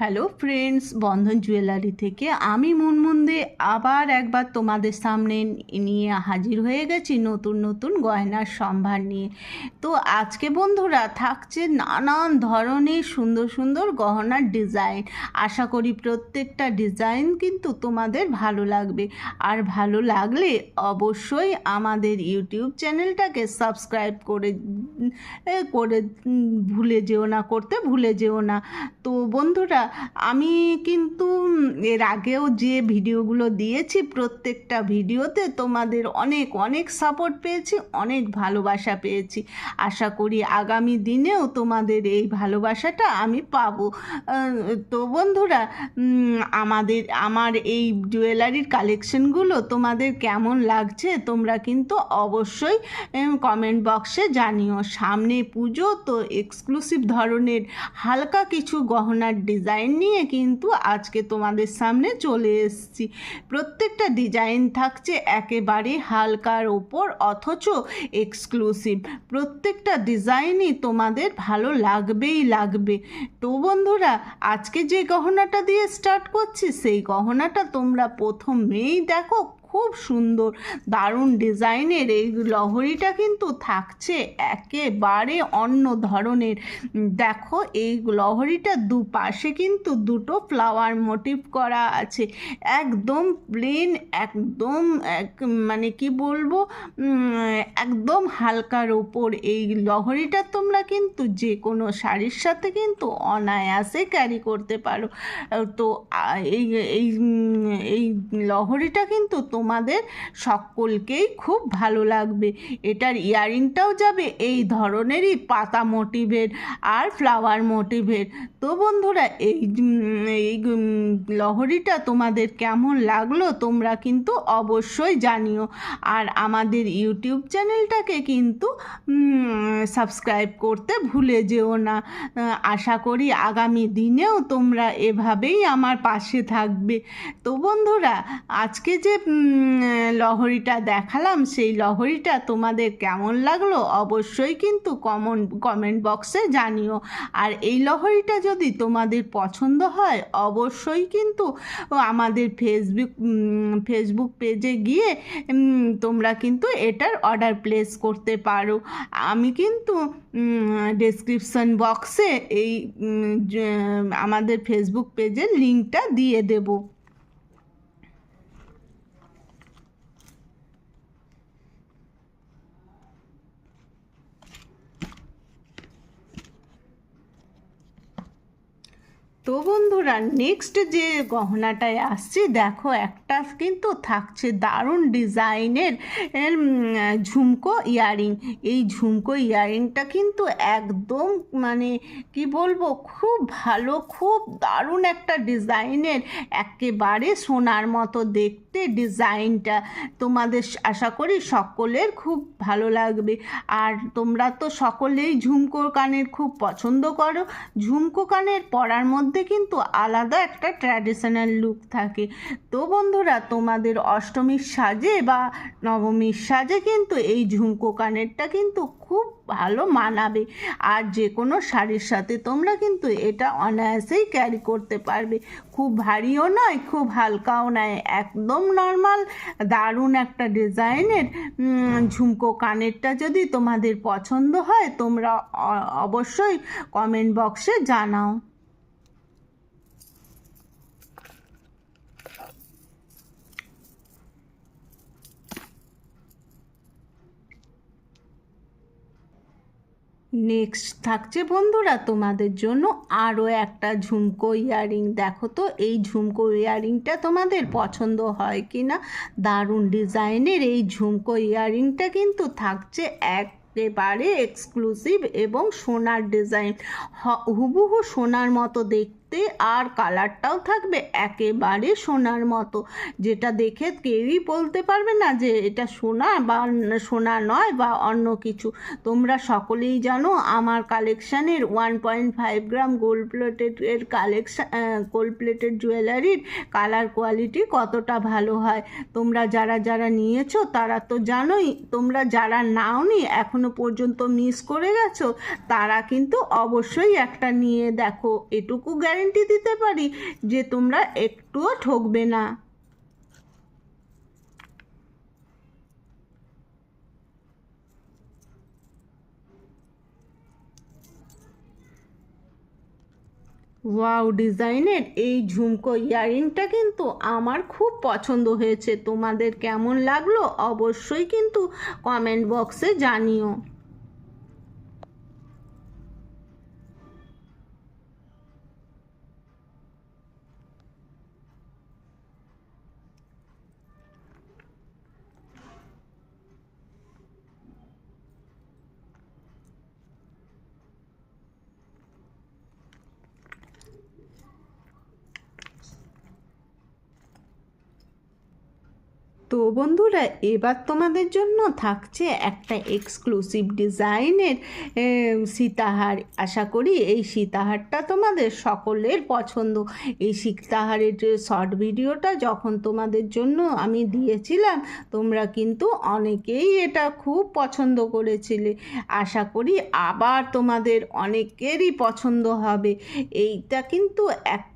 Hello friends বন্ধন jewellery থেকে আমি মুনমুন্দে আবার একবার তোমাদের সামনে নিয়ে হাজির হয়ে গেছি নতুন নতুন গয়নার সম্ভার নিয়ে। তো আজকে বন্ধুরা থাকছে নানান ধরনের সুন্দর সুন্দর গহনার ডিজাইন আশা করি প্রত্যেকটা ডিজাইন কিন্তু তোমাদের ভালো লাগবে। আর ভালো লাগলে অবশ্যই আমাদের ইউটিউব চ্যানেলটাকে সাবস্ক্রাইব করে করে ভুলে যেও না, করতে ভুলে যেও না। তো বন্ধুরা আমি কিন্তু এর আগেও যে ভিডিওগুলো দিয়েছি, প্রত্যেকটা ভিডিওতে তোমাদের অনেক অনেক সাপোর্ট পেয়েছি, অনেক ভালোবাসা পেয়েছি। আশা করি আগামী দিনেও তোমাদের এই ভালোবাসাটা আমি পাবো। তো বন্ধুরা আমাদের, আমার এই জুয়েলারির কালেকশনগুলো তোমাদের কেমন লাগছে, তোমরা কিন্তু অবশ্যই কমেন্ট বক্সে জানিও। সামনে পুজো, তো এক্সক্লুসিভ ধরনের হালকা কিছু গহনার ডিজাইন নিয়ে কিন্তু আজকে তোমাদের সামনে চলে এসেছি। প্রত্যেকটা ডিজাইন থাকছে একেবারে হালকার ওপর, অথচ এক্সক্লুসিভ প্রত্যেকটা ডিজাইনই তোমাদের ভালো লাগবেই লাগবে। তো বন্ধুরা, আজকে যে গহনাটা দিয়ে স্টার্ট করছি, সেই গহনাটা তোমরা প্রথমেই দেখো খুব সুন্দর। দারুণ ডিজাইনের এই লহরিটা কিন্তু থাকছে একেবারে অন্য ধরনের। দেখো, এই লহরিটা দুপাশে কিন্তু দুটো ফ্লাওয়ার মোটিভ করা আছে। একদম প্লেন, একদম এক মানে কি বলব একদম হালকার ওপর। এই লহরিটা তোমরা কিন্তু যে কোনো শাড়ির সাথে কিন্তু অনায়াসে ক্যারি করতে পারো। তো এই এই এই লহরিটা কিন্তু তোমাদের সকলকেই খুব ভালো লাগবে। এটার ইয়ারিংটাও যাবে এই ধরনেরই পাতা মোটিভের আর ফ্লাওয়ার মোটিভের। তো বন্ধুরা, এই এই লহরিটা তোমাদের কেমন লাগল তোমরা কিন্তু অবশ্যই জানিও। আর আমাদের ইউটিউব চ্যানেলটাকে কিন্তু সাবস্ক্রাইব করতে ভুলে যেও না। আশা করি আগামী দিনেও তোমরা এভাবেই আমার পাশে থাকবে। তো বন্ধুরা, আজকে যে লহরিটা দেখালাম। সেই লহরিটা তোমাদের কেমন লাগল অবশ্যই কিন্তু কমন কমেন্ট বক্সে জানিও। আর এই লহরিটা যদি তোমাদের পছন্দ হয়, অবশ্যই কিন্তু আমাদের ফেসবুক ফেসবুক পেজে গিয়ে তোমরা কিন্তু এটার অর্ডার প্লেস করতে পারো। আমি কিন্তু ডেসক্রিপশন বক্সে এই আমাদের ফেসবুক পেজের লিঙ্কটা দিয়ে দেবো। তো বন্ধুরা নেক্সট যে গহনাটায় আসছে, দেখো একটা কিন্তু থাকছে দারুণ ডিজাইনের ঝুমকো ইয়ারিং। এই ঝুমকো ইয়ারিংটা কিন্তু একদম মানে কি বলব, খুব ভালো, খুব দারুণ একটা ডিজাইনের, একেবারে সোনার মতো দেখতে। ডিজাইনটা তোমাদের আশা করি সকলের খুব ভালো লাগবে। আর তোমরা তো সকলেই ঝুমকো কানের খুব পছন্দ করো। ঝুমকো কানের পরার মধ্যে কিন্তু আলাদা একটা ট্র্যাডিশনাল লুক থাকে। তো বন্ধুরা, তোমাদের অষ্টমীর সাজে বা নবমীর সাজে কিন্তু এই ঝুমকো কানেরটা কিন্তু খুব ভালো মানাবে। আর যে কোনো শাড়ির সাথে তোমরা কিন্তু এটা অনায়াসেই ক্যারি করতে পারবে। খুব ভারীও নয়, খুব হালকাও নয়, একদম নর্মাল দারুণ একটা ডিজাইনের ঝুমকো কানেরটা যদি তোমাদের পছন্দ হয়, তোমরা অবশ্যই কমেন্ট বক্সে জানাও। নেক্সট থাকছে বন্ধুরা, তোমাদের জন্য আরও একটা ঝুমকো ইয়ারিং। দেখো তো, এই ঝুমকো ইয়ারিংটা তোমাদের পছন্দ হয় কি না দারুণ ডিজাইনের এই ঝুমকো ইয়ারিংটা কিন্তু থাকছে এক একেবারে এক্সক্লুসিভ এবং সোনার ডিজাইন। হুবহু সোনার মতো দেখতে আর কালারটাও থাকবে একেবারে সোনার মতো। যেটা দেখে কেউই বলতে পারবে না যে এটা সোনা বা সোনা নয় বা অন্য কিছু। তোমরা সকলেই জানো আমার কালেকশানের one point five gram gold plated এর কালেকশান গোল্ড প্লেটেড জুয়েলারির কালার কোয়ালিটি কতটা ভালো হয়। তোমরা যারা যারা নিয়েছো তারা তো জানোই, তোমরা যারা নাওনি, এখনও পর্যন্ত মিস করে গেছো, তারা কিন্তু অবশ্যই একটা নিয়ে দেখো। এটুকু গ্যারেন্টি গ্যারেন্টি দিতে পারি যে তোমরা একটুও ঠকবে না। ওয়াও ডিজাইনের এই ঝুমকো ইয়ারিংটা কিন্তু আমার খুব পছন্দ হয়েছে। তোমাদের কেমন লাগল অবশ্যই কিন্তু কমেন্ট বক্সে জানিও। তো বন্ধুরা, এবার তোমাদের জন্য থাকছে একটা এক্সক্লুসিভ ডিজাইনের সীতাহার। আশা করি এই সীতাহারটা তোমাদের সকলের পছন্দ। এই সীতাহারের যে শর্ট ভিডিওটা যখন তোমাদের জন্য আমি দিয়েছিলাম, তোমরা কিন্তু অনেকেই এটা খুব পছন্দ করেছিলে। আশা করি আবার তোমাদের অনেকেরই পছন্দ হবে। এইটা কিন্তু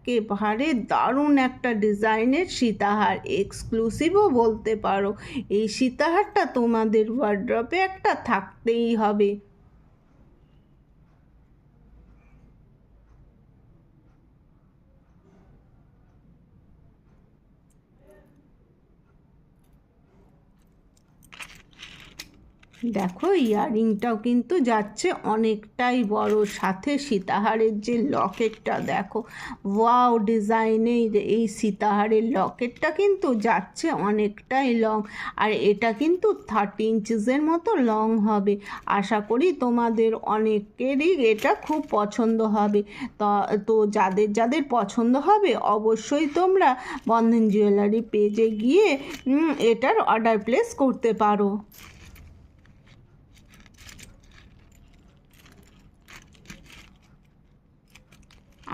একেবারে দারুণ একটা ডিজাইনের সীতাহার এক্সক্লুসিভও বলতে পারো। এই সীতাহারটা তোমাদের ওয়ার্ড্রপে একটা থাকতেই হবে। দেখো ইয়াররিংটাও কিন্তু যাচ্ছে অনেকটাই বড়। সাথে সীতাহারের যে লকেটটা, দেখো। ওয়াও, ডিজাইনের এই সীতাহারের লকেটটা কিন্তু যাচ্ছে অনেকটাই লং। আর এটা কিন্তু থার্টি ইঞ্চিসের মতো লং হবে। আশা করি তোমাদের অনেকেরই এটা খুব পছন্দ হবে। তো যাদের যাদের পছন্দ হবে, অবশ্যই তোমরা বন্ধন জুয়েলারি পেজে গিয়ে এটার অর্ডার প্লেস করতে পারো।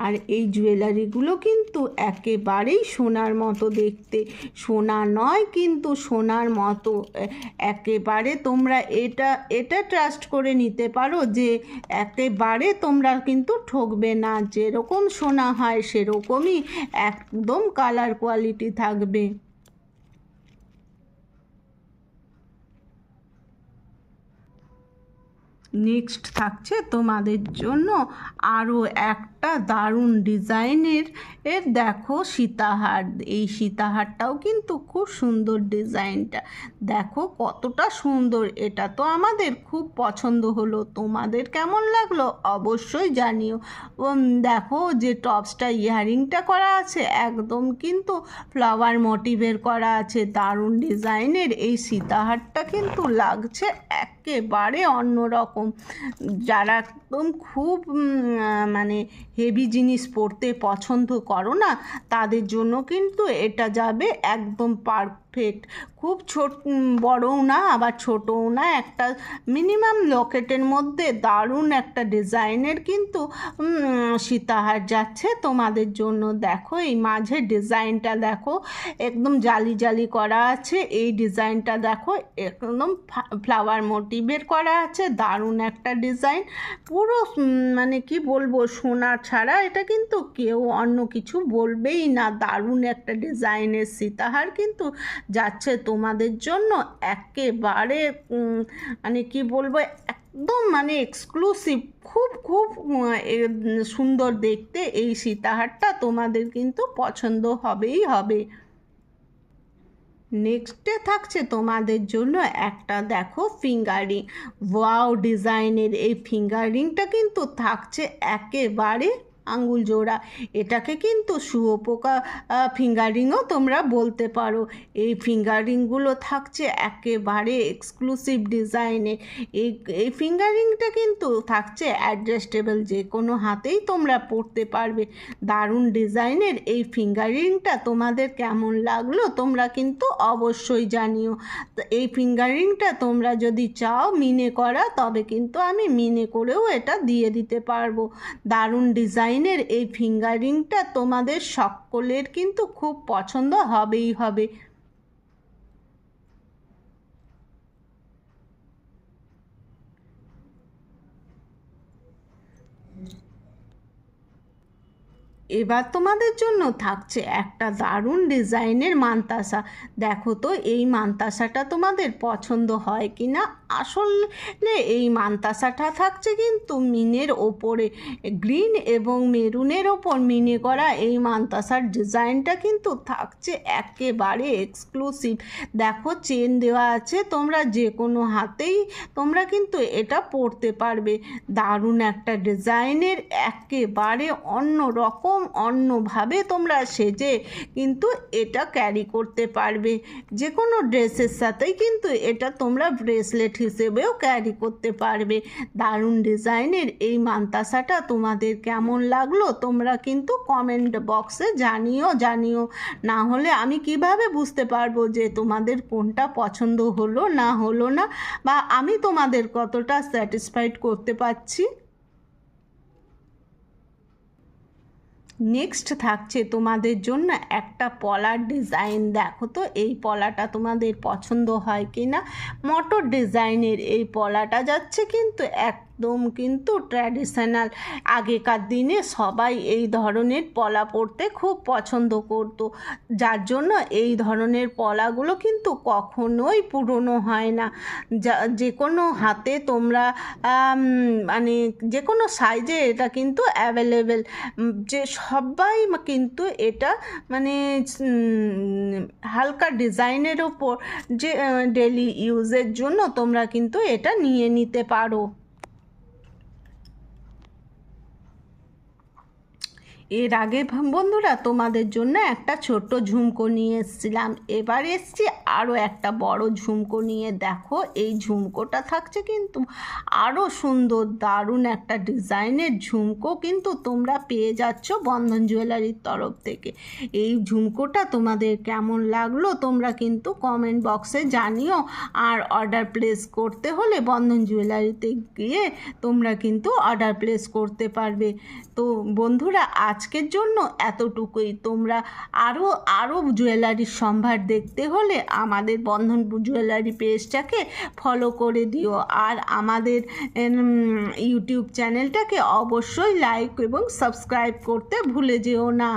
আর এই জুয়েলারিগুলো কিন্তু একেবারেই সোনার মতো দেখতে। সোনা নয় কিন্তু সোনার মতো। একেবারে তোমরা এটা এটা ট্রাস্ট করে নিতে পারো যে একেবারে তোমরা কিন্তু ঠকবে না। যেরকম সোনা হয় সেরকমই একদম কালার কোয়ালিটি থাকবে। নেক্সট থাকছে তোমাদের জন্য আরও একটা দারুণ ডিজাইনের, এর দেখো সীতাহার। এই সীতাহারটাও কিন্তু খুব সুন্দর ডিজাইনটা। দেখো কতটা সুন্দর, এটা তো আমাদের খুব পছন্দ হলো। তোমাদের কেমন লাগল অবশ্যই জানিও। দেখো যে টপসটা ইয়ারিংটা করা আছে, একদম কিন্তু ফ্লাওয়ার মোটিভের করা আছে, দারুণ ডিজাইনের। এই সীতাহারটা কিন্তু লাগছে একেবারে অন্যরকম। যারা একদম খুব মানে হেভি জিনিস পরতে পছন্দ করো না, তাদের জন্য কিন্তু এটা যাবে একদম পারফেক্ট খুব ছোট বড়ও না, আবার ছোটও না, একটা মিনিমাম লকেটের মধ্যে দারুণ একটা ডিজাইনের কিন্তু সীতাহার যাচ্ছে তোমাদের জন্য। দেখো, এই মাঝে ডিজাইনটা দেখো, একদম জালি জালি করা আছে, এই ডিজাইনটা দেখো, একদম ফ্লাওয়ার মোটিভের করা আছে, দারুণ একটা ডিজাইন পুরো মানে কি বলব, সোনা ছাড়া এটা কিন্তু কেউ অন্য কিছু বলবেই না। দারুণ একটা ডিজাইনের সীতাহার কিন্তু যাচ্ছে তোমাদের জন্য একেবারে মানে কি বলব, একদম মানে এক্সক্লুসিভ খুব খুব সুন্দর দেখতে এই সীতাহারটা তোমাদের কিন্তু পছন্দ হবেই হবে। নেক্সটে থাকছে তোমাদের জন্য একটা, দেখো ফিঙ্গারিং ওয়াও ডিজাইনের এই ফিঙ্গারিংটা কিন্তু থাকছে একেবারে আঙ্গুল জোড়া। এটাকে কিন্তু শুয়োপোকা ফিঙ্গারিংও তোমরা বলতে পারো। এই ফিঙ্গারিংগুলো থাকছে একেবারে এক্সক্লুসিভ ডিজাইনে এই এই ফিঙ্গারিংটা কিন্তু থাকছে অ্যাডজাস্টেবল যে কোনো হাতেই তোমরা পরতে পারবে। দারুণ ডিজাইনের এই ফিঙ্গারিংটা তোমাদের কেমন লাগল তোমরা কিন্তু অবশ্যই জানিও। এই ফিঙ্গারিংটা তোমরা যদি চাও মিনে করা, তবে কিন্তু আমি মিনে করেও এটা দিয়ে দিতে পারব। দারুণ ডিজাইনের এই ফিঙ্গারিংটা তোমাদের সকলের কিন্তু খুব পছন্দ হবেই হবে। এবার তোমাদের জন্য থাকছে একটা দারুণ ডিজাইনের মান্তাসা। দেখো তো, এই মান্তাসাটা তোমাদের পছন্দ হয় কি না আসলে এই মান্তাসাটা থাকছে কিন্তু মিনের ওপরে। গ্রিন এবং মেরুনের ওপর মিনে করা এই মান্তাসার ডিজাইনটা কিন্তু থাকছে একেবারে এক্সক্লুসিভ। দেখো, চেন দেওয়া আছে, তোমরা যে কোনো হাতেই তোমরা কিন্তু এটা পরতে পারবে। দারুণ একটা ডিজাইনের একেবারে অন্য রকম অন্যভাবে তোমরা সেজে কিন্তু এটা ক্যারি করতে পারবে। যে কোনো ড্রেসের সাথেই কিন্তু এটা তোমরা ব্রেসলেট হিসেবেও ক্যারি করতে পারবে। দারুণ ডিজাইনের এই মান্তাসাটা তোমাদের কেমন লাগল তোমরা কিন্তু কমেন্ট বক্সে জানিও জানিও। না হলে আমি কীভাবে বুঝতে পারব যে তোমাদের কোনটা পছন্দ হলো, না হলো না? বা আমি তোমাদের কতটা স্যাটিসফাইড করতে পারছি? নেক্সট থাকছে তোমাদের জন্য একটা পলার ডিজাইন দেখো তো, এই পলাটা তোমাদের পছন্দ হয় কি না মটর ডিজাইনের এই পলাটা যাচ্ছে কিন্তু একদম কিন্তু ট্র্যাডিশনাল আগেকার দিনে সবাই এই ধরনের পলা পরতে খুব পছন্দ করতো। যার জন্য এই ধরনের পলাগুলো কিন্তু কখনোই পুরনো হয় না। যা যে কোনো হাতে তোমরা মানে যে কোনো সাইজে এটা কিন্তু অ্যাভেলেবেল যে সবাই কিন্তু এটা মানে হালকা ডিজাইনের ওপর যে ডেলি ইউজের জন্য তোমরা কিন্তু এটা নিয়ে নিতে পারো। এর আগে বন্ধুরা, তোমাদের জন্য একটা ছোট্ট ঝুমকো নিয়ে এসেছিলাম। এবার এসছি আরও একটা বড় ঝুমকো নিয়ে। দেখো, এই ঝুমকোটা থাকছে কিন্তু আরও সুন্দর, দারুণ একটা ডিজাইনের ঝুমকো কিন্তু তোমরা পেয়ে যাচ্ছ বন্ধন জুয়েলারির তরফ থেকে। এই ঝুমকোটা তোমাদের কেমন লাগল তোমরা কিন্তু কমেন্ট বক্সে জানিও। আর অর্ডার প্লেস করতে হলে বন্ধন জুয়েলারিতে গিয়ে তোমরা কিন্তু অর্ডার প্লেস করতে পারবে। তো বন্ধুরা আজকের জন্য এতটুকুই। তোমরা আরও আরও জুয়েলারির সম্ভার দেখতে হলে আমাদের বন্ধন জুয়েলারি পেজটাকে ফলো করে দিও। আর আমাদের ইউটিউব চ্যানেলটাকে অবশ্যই লাইক এবং সাবস্ক্রাইব করতে ভুলে যেও না।